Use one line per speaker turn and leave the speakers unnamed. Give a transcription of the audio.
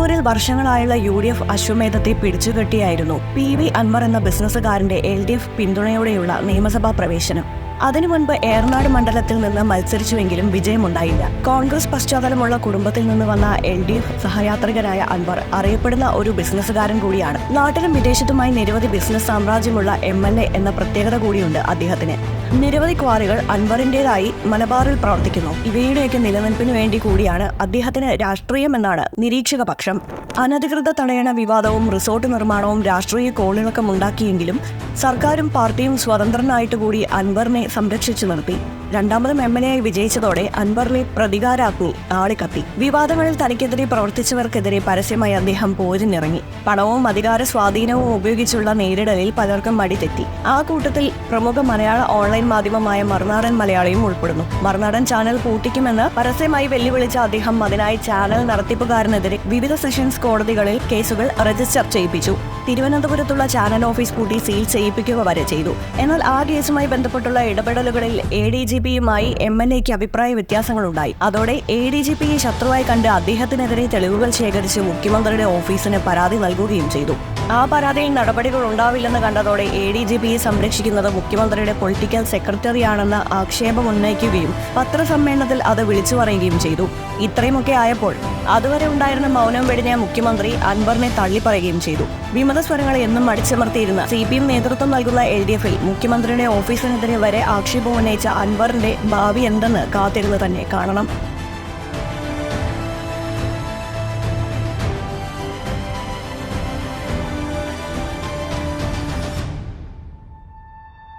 നിലമ്പൂരിൽ വർഷങ്ങളായുള്ള U D F അശ്വമേധത്തെ പിടിച്ചുകെട്ടിയായിരുന്നു പി വി അൻവർ എന്ന ബിസിനസ്സുകാരന്റെ എൽ ഡി എഫ് പിന്തുണയോടെയുള്ള നിയമസഭാ പ്രവേശനം. അതിനു മുൻപ് ഏറനാട് മണ്ഡലത്തിൽ നിന്ന് മത്സരിച്ചുവെങ്കിലും വിജയമുണ്ടായില്ല. കോൺഗ്രസ് പശ്ചാത്തലമുള്ള കുടുംബത്തിൽ നിന്ന് വന്ന എൽ ഡി എഫ് സഹയാത്രികരായ അൻവർ അറിയപ്പെടുന്ന ഒരു ബിസിനസ്സുകാരൻ കൂടിയാണ്. നാട്ടിലും വിദേശത്തുമായി നിരവധി ബിസിനസ് സാമ്രാജ്യമുള്ള എം എൽ എ എന്ന പ്രത്യേകത കൂടിയുണ്ട് അദ്ദേഹത്തിന്. നിരവധി ക്വാറികൾ അൻവറിന്റേതായി മലബാറിൽ പ്രവർത്തിക്കുന്നു. ഇവയുടെയൊക്കെ നിലനിൽപ്പിനു വേണ്ടി കൂടിയാണ് അദ്ദേഹത്തിന് രാഷ്ട്രീയമെന്നാണ് നിരീക്ഷക പക്ഷം അനധികൃത തടയണ വിവാദവും റിസോർട്ട് നിർമ്മാണവും രാഷ്ട്രീയ കോളിളക്കം ഉണ്ടാക്കിയെങ്കിലും സർക്കാരും പാർട്ടിയും സ്വതന്ത്രനായിട്ട് കൂടി അൻവറിനെ സംരക്ഷിച്ചു നിർത്തി രണ്ടാമതും എം എൽ എ വിജയിച്ചതോടെ അൻവറിലെ പ്രതികാരാഗ്നി വിവാദങ്ങളിൽ തനിക്കെതിരെ പ്രവർത്തിച്ചവർക്കെതിരെ പരസ്യമായി അദ്ദേഹം പോരിനിറങ്ങി. പണവും അധികാര സ്വാധീനവും ഉപയോഗിച്ചുള്ള നേരിടലിൽ പലർക്കും മടിതെറ്റി ആ കൂട്ടത്തിൽ പ്രമുഖ മലയാള ഓൺലൈൻ മാധ്യമമായ മറുനാടൻ മലയാളിയും ഉൾപ്പെടുന്നു. മറുനാടൻ ചാനൽ പൂട്ടിക്കുമെന്ന് പരസ്യമായി വെല്ലുവിളിച്ച അദ്ദേഹം അതിനായി ചാനൽ നടത്തിപ്പുകാരനെതിരെ വിവിധ സെഷൻസ് കോടതികളിൽ കേസുകൾ രജിസ്റ്റർ ചെയ്യിപ്പിച്ചു. തിരുവനന്തപുരത്തുള്ള ചാനൽ ഓഫീസ് പൂട്ടി സീൽ ചെയ്യിപ്പിക്കുക വരെ ചെയ്തു. എന്നാൽ ആ കേസുമായി ബന്ധപ്പെട്ടുള്ള ഇടപെടലുകളിൽ എ ഡി ജി പിയുമായി എം എൽ എക്ക് അഭിപ്രായ വ്യത്യാസങ്ങളുണ്ടായി. അതോടെ എ ഡി ജി പിയെ ശത്രുവായി കണ്ട് അദ്ദേഹത്തിനെതിരെ തെളിവുകൾ ശേഖരിച്ച് മുഖ്യമന്ത്രിയുടെ ഓഫീസിന് പരാതി നൽകുകയും ചെയ്തു. ആ പരാതിയിൽ നടപടികൾ ഉണ്ടാവില്ലെന്ന് കണ്ടതോടെ എ ഡി ജി പിയെ സംരക്ഷിക്കുന്നത് മുഖ്യമന്ത്രിയുടെ പൊളിറ്റിക്കൽ സെക്രട്ടറിയാണെന്ന ആക്ഷേപം ഉന്നയിക്കുകയും പത്രസമ്മേളനത്തിൽ അത് വിളിച്ചു പറയുകയും ചെയ്തു. ഇത്രയുമൊക്കെ ആയപ്പോൾ അതുവരെ ഉണ്ടായിരുന്ന മൗനം വെടിഞ്ഞ മുഖ്യമന്ത്രി അൻവറിനെ തള്ളിപ്പറയുകയും ചെയ്തു. വിമതസ്വരങ്ങളെ എന്നും അടിച്ചമർത്തിയിരുന്ന സി പി എം നേതൃത്വം നൽകുന്ന എൽ ഡി എഫിൽ മുഖ്യമന്ത്രിയുടെ ഓഫീസിനെതിരെ വരെ ആക്ഷേപം ഉന്നയിച്ച അൻവറിന്റെ ഭാവി എന്തെന്ന് കാത്തിരുന്ന് തന്നെ കാണണം.